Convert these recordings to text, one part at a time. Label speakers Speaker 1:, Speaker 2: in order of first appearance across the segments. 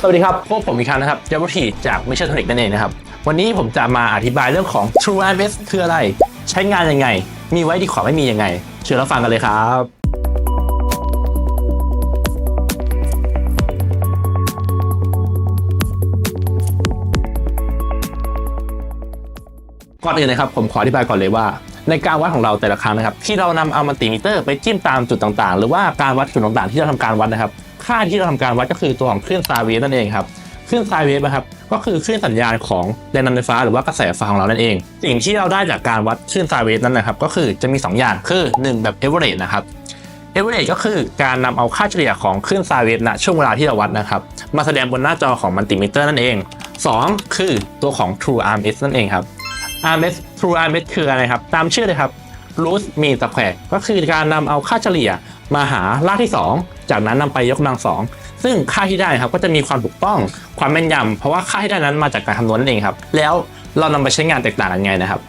Speaker 1: สวัสดีครับ พวกผมอีกครั้งนะครับเจ้าวัตถีจากมิชชั่นทนิกนั่นเองนะครับ วันนี้ผมจะมาอธิบายเรื่องของ True IMS คืออะไร ใช้งานยังไง มีไว้ดีกว่าไม่มียังไง เชิญรับฟังกันเลยครับ ก่อนอื่นนะครับผมขออธิบายก่อนเลยว่า ในการวัดของเราแต่ละครั้งนะครับ ที่เรานำเอามัลติมิเตอร์ไปจิ้มตามจุดต่างๆ หรือว่าการวัดจุดต่างๆ ที่เราทำการวัดนะครับ ค่าที่เราทำการวัดก็คือตัวของคลื่นไซน์เวฟนั่นเองครับคลื่นไซเวฟนะครับก็คือคลื่นสัญญาณของแรงดันไฟฟ้าหรือว่ากระแสไฟฟ้าของเรานั่นเอง สิ่งที่เราได้จากการวัดคลื่นไซเวฟนั้นนะครับ ก็คือจะมี 2 อย่างคือ 1 แบบเอเวอเรสนะครับเอเวอเรสก็คือการนำเอาค่าเฉลี่ยของคลื่นไซเวฟณช่วงเวลาที่เราวัดนะครับ มาแสดงบนหน้าจอของมัลติมิเตอร์นั่นเอง 2 คือตัวของ True RMS นั่นเองครับ RMS True RMS คืออะไรครับ ตามชื่อเลยครับ Root Mean Square ก็คือการนำเอาค่าเฉลี่ยมาหารากที่ 2 จากนั้นนำไปยกกำลังสองซึ่งค่าที่ได้ครับก็จะมีความถูกต้องความแม่นยำเพราะว่าค่าที่ได้นั้นมาจากการคำนวณนั่นเองครับ แล้วเรานำไปใช้งานแตกต่างกันไงนะครับ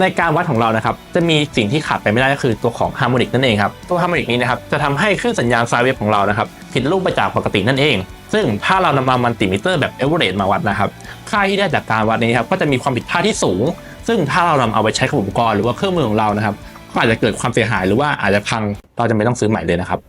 Speaker 1: ในการวัดของเรานะครับจะมีสิ่งที่ขาดไปไม่ได้ก็คือตัวของฮาร์โมนิกนั่นเองครับตัวฮาร์โมนิกนี้นะครับจะทำให้คลื่นสัญญาณไซน์เวฟของเรานะครับผิดรูปไปจากปกตินั่นเอง ซึ่งถ้าเรานำมามัลติมิเตอร์แบบเอเวอเรมาวัดนะครับ ค่าที่ได้จากการวัดนี้ครับก็จะมีความผิดพลาดที่สูง ซึ่งถ้าเรานำเอาไปใช้กับอุปกรณ์หรือว่าเครื่องมือของเรานะครับก็อาจจะเกิดความเสียหายหรือว่าอาจจะพังเราจะไม่ต้องซื้อใหม่เลยนะครับ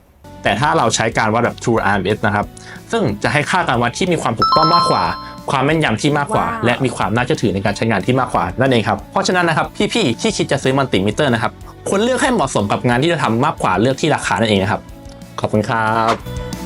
Speaker 1: แต่ถ้าเราใช้การวัดแบบ True RMS นะครับ ซึ่งจะให้ค่าการวัดที่มีความถูกต้องมากกว่า ความแม่นยำที่มากกว่า
Speaker 2: ว้าว
Speaker 1: และมีความน่าเชื่อถือในการใช้งานที่มากกว่านั่นเองครับเพราะฉะนั้นนะครับพี่ๆที่คิดจะซื้อมัลติมิเตอร์นะครับควรเลือกให้เหมาะสมกับงานที่จะทำมากกว่าเลือกที่ราคานั่นเองนะครับขอบคุณครับ